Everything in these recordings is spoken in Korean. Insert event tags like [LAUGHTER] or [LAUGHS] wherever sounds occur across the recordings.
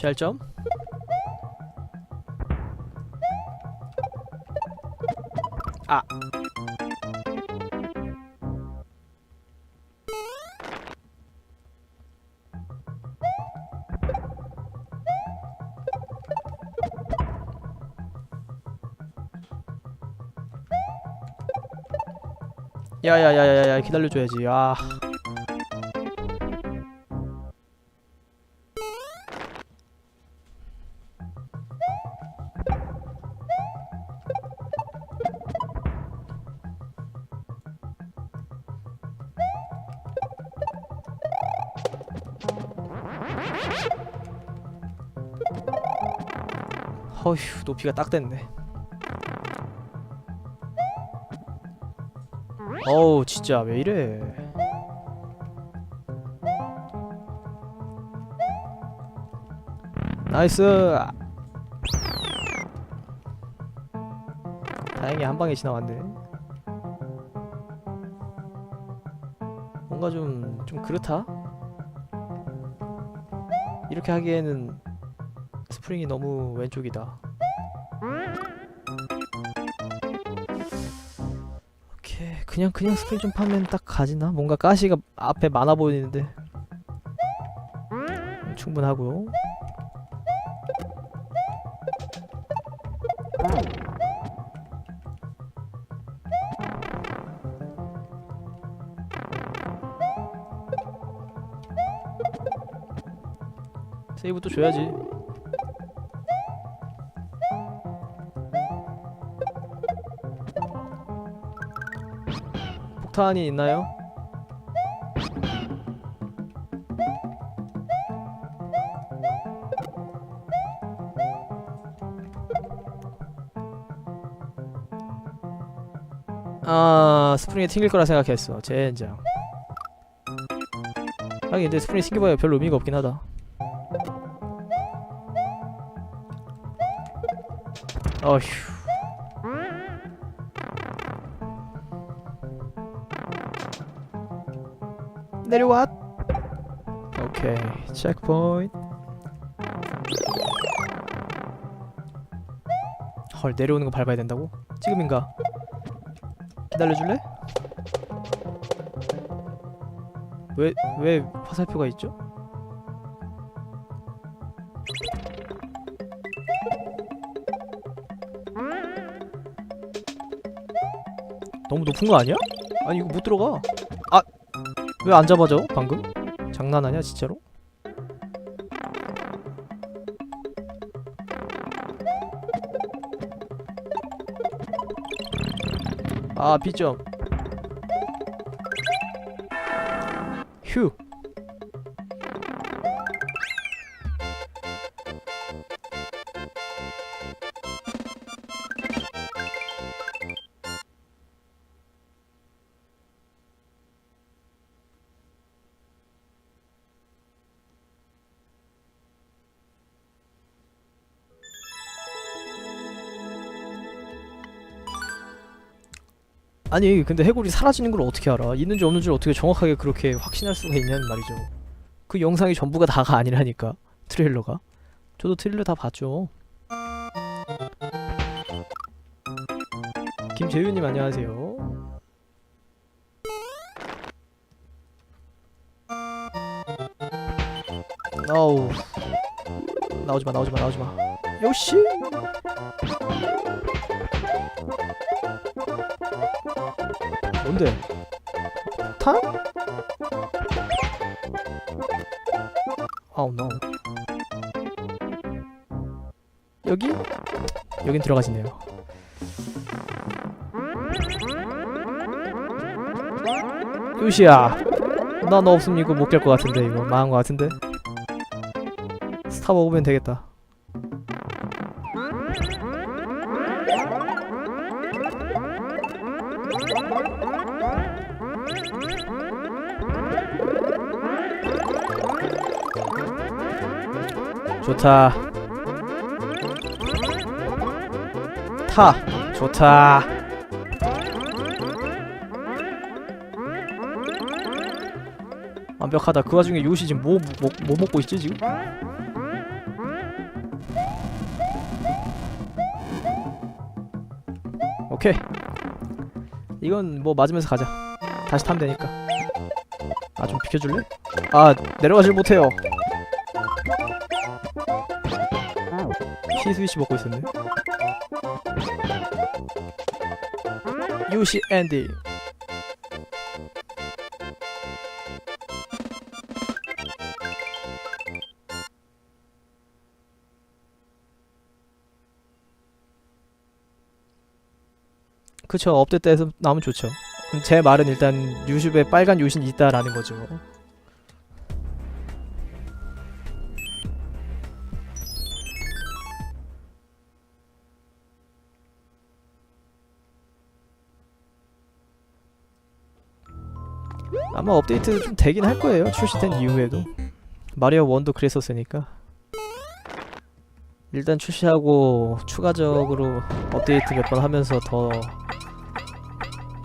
시할점? 아. 야야야야야 기다려줘야지. 아 어휴 높이가 딱 됐네. 어우 진짜 왜 이래? 나이스! 다행히 한 방에 지나갔네. 뭔가 좀 좀 그렇다? 이렇게 하기에는 스프링이 너무 왼쪽이다. 오케이. 그냥 그냥 스프링 좀 파면 딱 가지나? 뭔가 가시가 앞에 많아 보이는데. 음, 충분하고요 세이브 또 줘야지 폭탄이 있나요? 아 스프링이 튕길 거라 생각했어. 젠장. 하긴 근데 스프링이 튕겨봐야 별 의미가 없긴 하다. 어휴 내려와 오케이 체크포인트 헐 내려오는 거 밟아야 된다고? 지금인가? 기다려줄래? 왜, 왜 화살표가 있죠? 너무 높은 거 아니야? 아니 이거 못 들어가 아! 왜 안 잡아져 방금? 장난하냐 진짜로? 아 B점 휴 아니 근데 해골이 사라지는 걸 어떻게 알아? 있는지 없는지 어떻게 정확하게 그렇게 확신할 수가 있냐는 말이죠. 그 영상이 전부가 다가 아니라니까 트레일러가. 저도 트레일러 다 봤죠. 김재윤님 안녕하세요. 아우 나오지마 나오지마 나오지마 요시 뭔데? 탄? 아우 노 여기? 여긴 들어가지네요 요시야 나 너 없으면 이거 못 깰 것 같은데 이거 망한 것 같은데 스타 먹으면 되겠다 좋다. 타. 좋다. 완벽하다. 그 와중에 요시 지금 뭐, 뭐, 뭐 먹고 있지 지금? 오케이. 이건 뭐 맞으면서 가자. 다시 타면 되니까. 아 좀 비켜줄래? 아 내려가질 못해요. 키 스위치 먹고 있었네. 유시 앤디. 그쵸 업데이트해서 나오면 좋죠. 제 말은 일단 유튜브에 빨간 요신이 있다라는 거죠 아마 업데이트 좀 되긴 할 거예요 출시된 이후에도. 마리오 1도 그랬었으니까. 일단 출시하고 추가적으로 업데이트 몇 번 하면서 더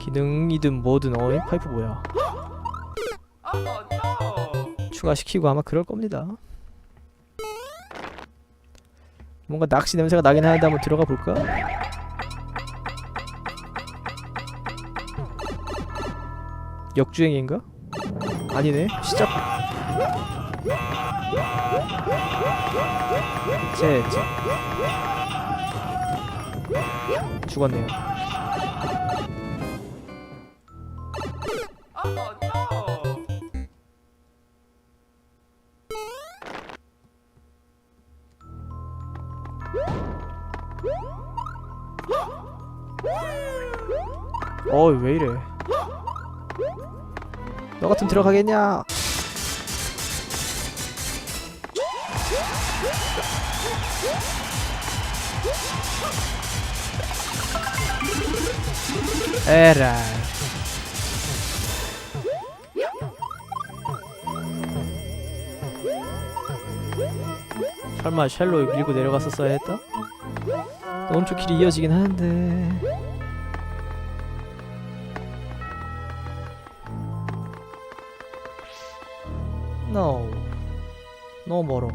기능이든 뭐든 어이 파이프 뭐야? 추가시키고 아마 그럴 겁니다. 뭔가 낚시 냄새가 나긴 하는데 한번 들어가 볼까? 역주행인가? 아니네. 시작. 제 죽었네요. 어이 왜 이래 너 같으면 들어가겠냐? 에라. 설마 쉘로 밀고 내려갔었어야 했다? 오른쪽 길이 이어지긴 하는데 멀어.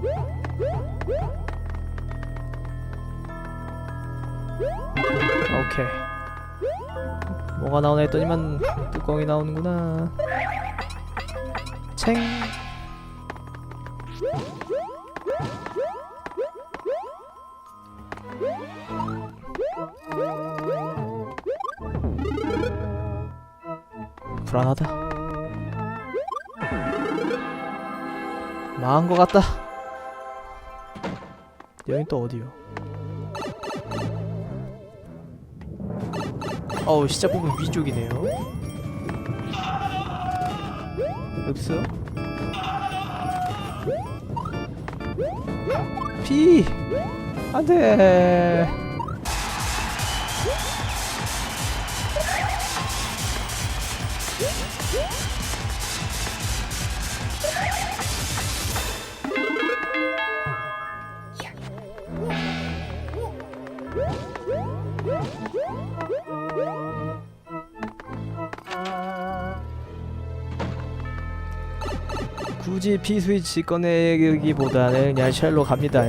오케이. 뭐가 나오나 했더니만 뚜껑이 나오는구나. 챙. 불안하다. 망한 것 같다 여긴 또 어디요? 어우 시작 부분 위쪽이네요. 읍스 피! 안돼 굳이 피 스위치 꺼내기보다는 그냥 쉘로 갑니다.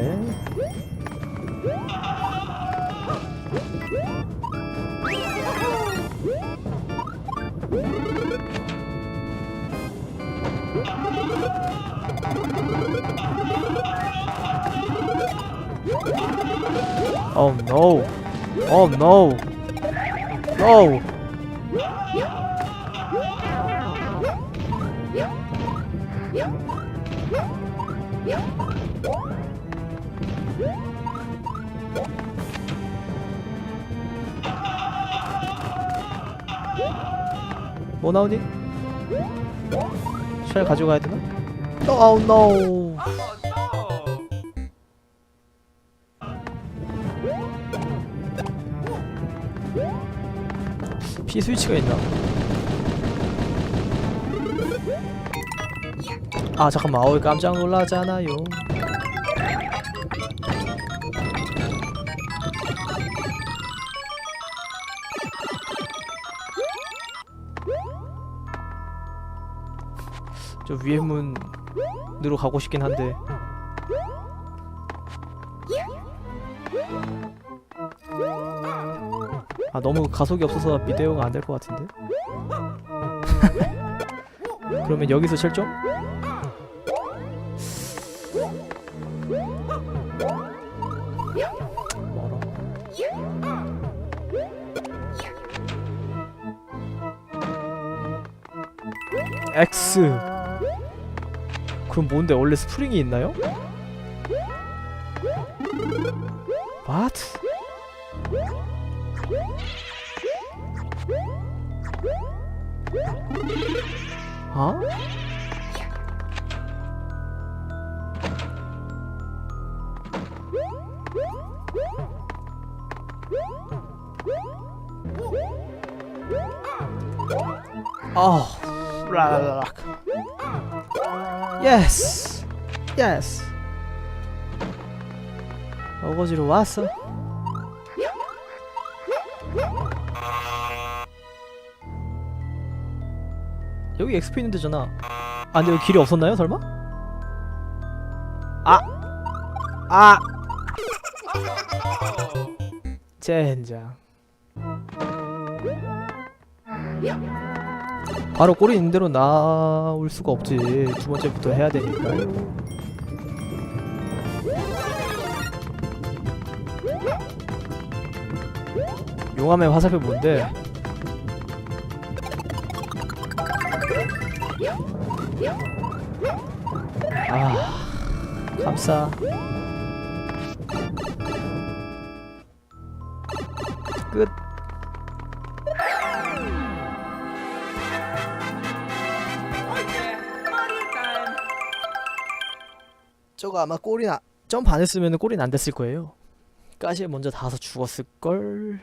Oh no! Oh no! No! 뭐 나오니? 쉘 가져가야 되나? Oh no! 피 스위치가 있나? 아 잠깐만 어이 깜짝 놀라잖아요 저 위에 문으로 가고 싶긴 한데. 아 너무 가속이 없어서 미대어가 안 될 것 같은데? [LAUGHS] 그러면 여기서 실점? X 그럼 뭔데 원래 스프링이 있나요? What? 어? 어, 라라락. 예스, 예스. 어거지로 왔어. 여기 엑스피 있는 데잖아. 아, 근데 여기 길이 없었나요, 설마? 아, 아, 젠장. 바로 꼬리 있는 대로 나올 수가 없지. 두 번째부터 해야 되니까. 용암의 화살표 뭔데? 아, 감사. 저거 아마 골이 나 점프 안 했으면 골이는 안 됐을 거예요. 가시에 먼저 닿아서 죽었을 걸.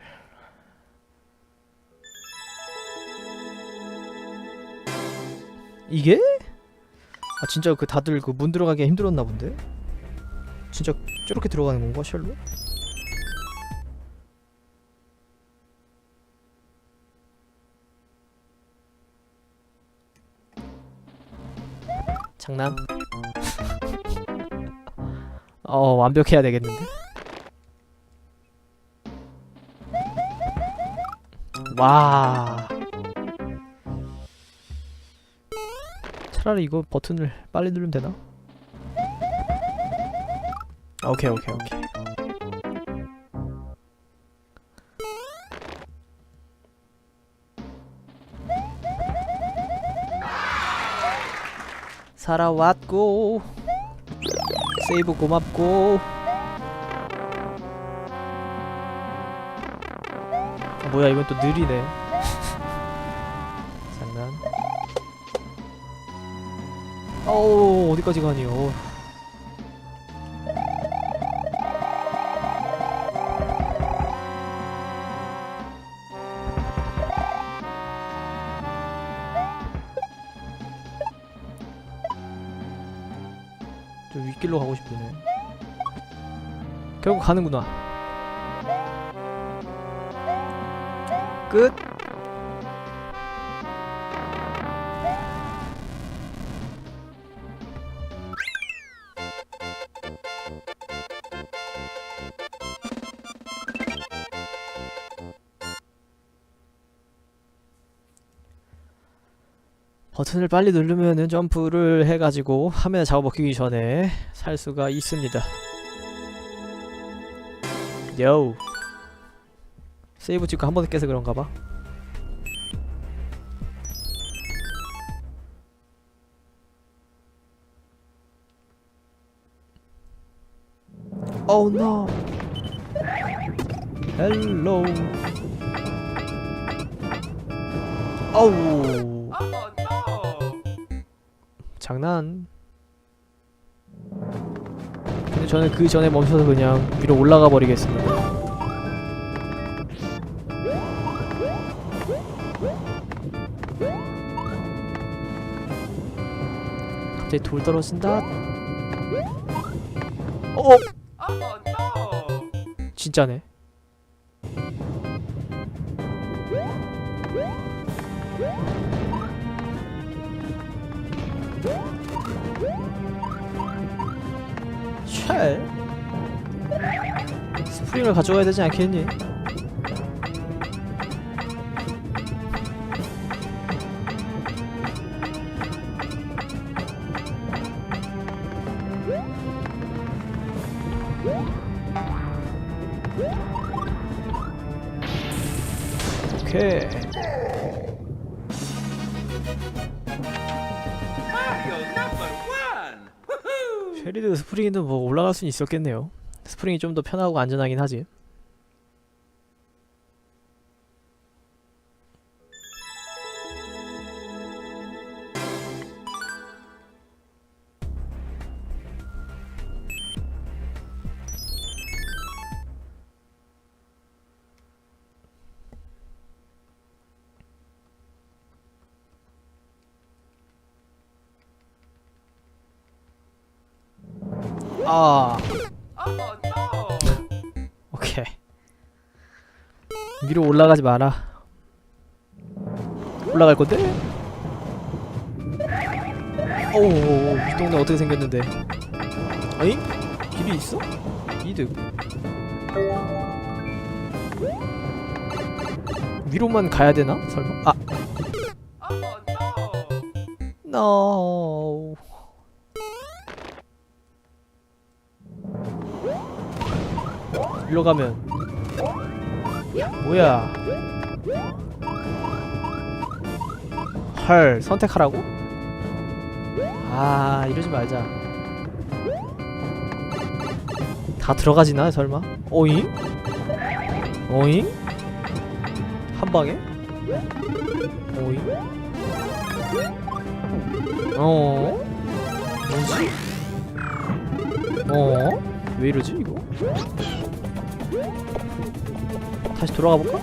이게? 아 진짜 그 다들 그 문 들어가기 힘들었나 본데? 진짜 저렇게 들어가는 건가 쉘로? 장난? 어 완벽해야 되겠는데? 와 차라리 이거 버튼을 빨리 누르면 되나? 아, 오케이 오케이 오케이 살아왔고 세이브 고맙고. 아, 뭐야 이건 또 느리네. [LAUGHS] 장난. 어우 어디까지 가니 어. 길로 가고 싶네 결국 가는구나. 끝 버튼을 빨리 누르면은 점프를 해가지고 화면에 잡아먹히기 전에 살 수가 있습니다. 요. 세이브 찍고 한 번에 깨서 그런가 봐. Oh no. Hello. 어우. 장난. 근데 저는 그 전에 멈춰서 그냥 위로 올라가 버리겠습니다. 갑자기 돌 떨어진다. 어, 진짜네. 게임을 가져가야 되지 않겠니? 오케이. [LAUGHS] 쉐리드 스프링도 뭐 올라갈 수는 있었겠네요. 스프링이 좀 더 편하고 안전하긴 하지. 아 위로 올라가지 마라 올라갈 건데? 오우 이 동네 어떻게 생겼는데 어잉? 길이 있어? 이득 위로만 가야 되나? 설마? 아 no 일로 가면 뭐야 헐 선택하라고? 아 이러지 말자 다 들어가지나 설마? 오잉? 오잉? 한 방에? 오잉? 어? 뭐지? 어? 왜 이러지 이거? 다시 돌아가 볼까?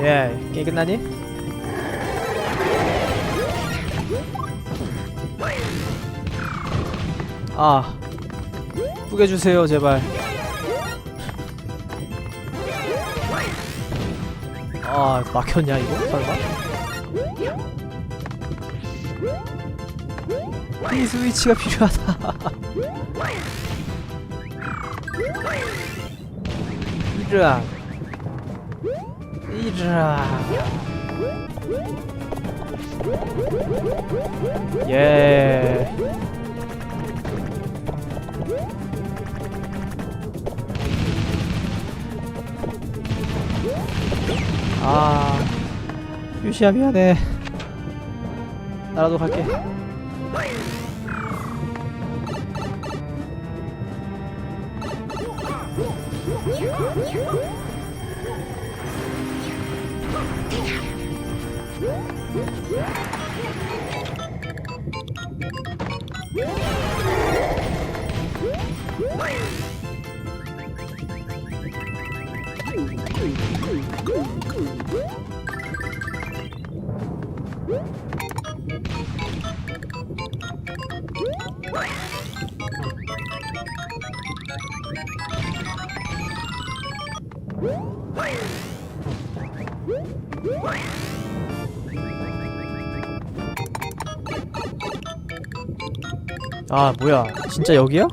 예, 게임 끝나니? 아, 뿌개주세요 제발. 아 막혔냐 이거 설마? 이 스위치가 필요하다. [LAUGHS] 이라 이라 예. 아. 유시야 미안해. 나라도 갈게 아 뭐야 진짜 여기야?